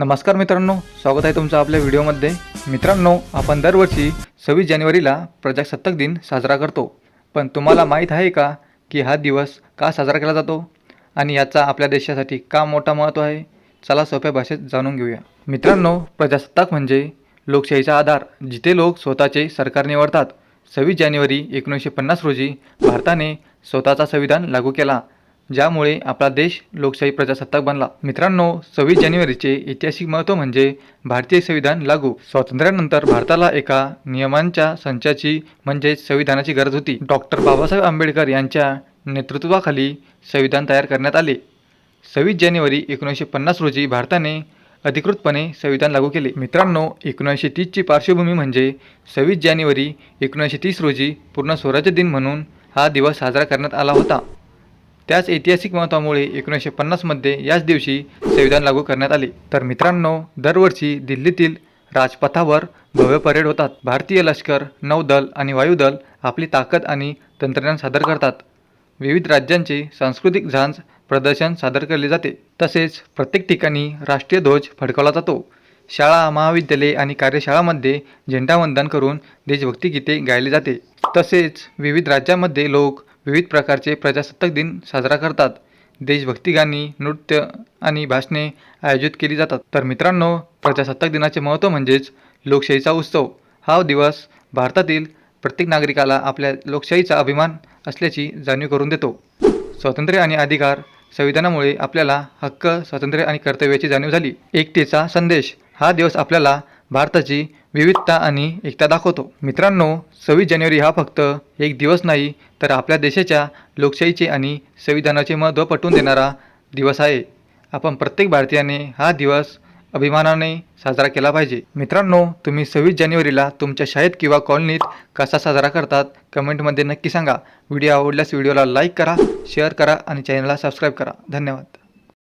नमस्कार मित्रांनो स्वागत आहे तुमचं आपल्या व्हिडिओमध्ये. मित्रांनो आपण दरवर्षी सव्वीस जानेवारीला प्रजासत्ताक दिन साजरा करतो. पण तुम्हाला माहीत आहे का की हा दिवस का साजरा केला जातो? आणि याचा आपल्या देशासाठी का मोठा महत्त्व आहे? चला सोप्या भाषेत जाणून घेऊया. मित्रांनो प्रजासत्ताक म्हणजे लोकशाहीचा आधार जिथे लोक स्वतःचे सरकार निवडतात. सव्वीस जानेवारी एकोणीसशे पन्नास रोजी भारताने स्वतःचा संविधान लागू केला. ज्यामुळे आपला देश लोकशाही प्रजासत्ताक बनला. मित्रांनो सव्वीस जानेवारीचे ऐतिहासिक महत्त्व म्हणजे भारतीय संविधान लागू स्वातंत्र्यानंतर भारताला एका नियमांच्या संचाची म्हणजेच संविधानाची गरज होती. डॉक्टर बाबासाहेब आंबेडकर यांच्या नेतृत्वाखाली संविधान तयार करण्यात आले. सव्वीस जानेवारी एकोणीसशे पन्नास रोजी भारताने अधिकृतपणे संविधान लागू केले. मित्रांनो एकोणीसशे तीसची पार्श्वभूमी म्हणजे सव्वीस जानेवारी एकोणीसशे तीस रोजी पूर्ण स्वराज्य दिन म्हणून हा दिवस साजरा करण्यात आला होता. त्याच ऐतिहासिक महत्त्वामुळे एकोणीसशे पन्नासमध्ये याच दिवशी संविधान लागू करण्यात आले. तर मित्रांनो दरवर्षी दिल्लीतील राजपथावर भव्य परेड होतात. भारतीय लष्कर नौदल आणि वायुदल आपली ताकद आणि तंत्रज्ञान सादर करतात. विविध राज्यांचे सांस्कृतिक झांज प्रदर्शन सादर केले जाते. तसेच प्रत्येक ठिकाणी राष्ट्रीय ध्वज फडकवला जातो. शाळा महाविद्यालये आणि कार्यशाळांमध्ये झेंडावंदन करून देशभक्ती गीते गायले जाते. तसेच विविध राज्यांमध्ये लोक विविध प्रकारचे प्रजासत्ताक दिन साजरा करतात. देशभक्ती गाणी नृत्य आणि भाषणे आयोजित केली जातात. तर मित्रांनो प्रजासत्ताक दिनाचे महत्त्व म्हणजेच लोकशाहीचा उत्सव. हा दिवस भारतातील प्रत्येक नागरिकाला आपल्या लोकशाहीचा अभिमान असल्याची जाणीव करून देतो. स्वातंत्र्य आणि अधिकार संविधानामुळे आपल्याला हक्क स्वातंत्र्य आणि कर्तव्याची जाणीव झाली. एकतेचा संदेश. हा दिवस आपल्याला भारताची विविधता आणि एकता दाखवतो. मित्रांनो सव्वीस जानेवारी हा फक्त एक दिवस नाही तर आपल्या देशाच्या लोकशाहीचे आणि संविधानाचे महत्त्व पटवून देणारा दिवस आहे. आपण प्रत्येक भारतीयाने हा दिवस अभिमानाने साजरा केला पाहिजे. मित्रांनो तुम्ही सव्वीस जानेवारीला तुमच्या शाळेत किंवा कॉलनीत कसा साजरा करतात कमेंटमध्ये नक्की सांगा. व्हिडिओ आवडल्यास व्हिडिओला लाईक करा शेअर करा आणि चॅनलला सबस्क्राईब करा. धन्यवाद.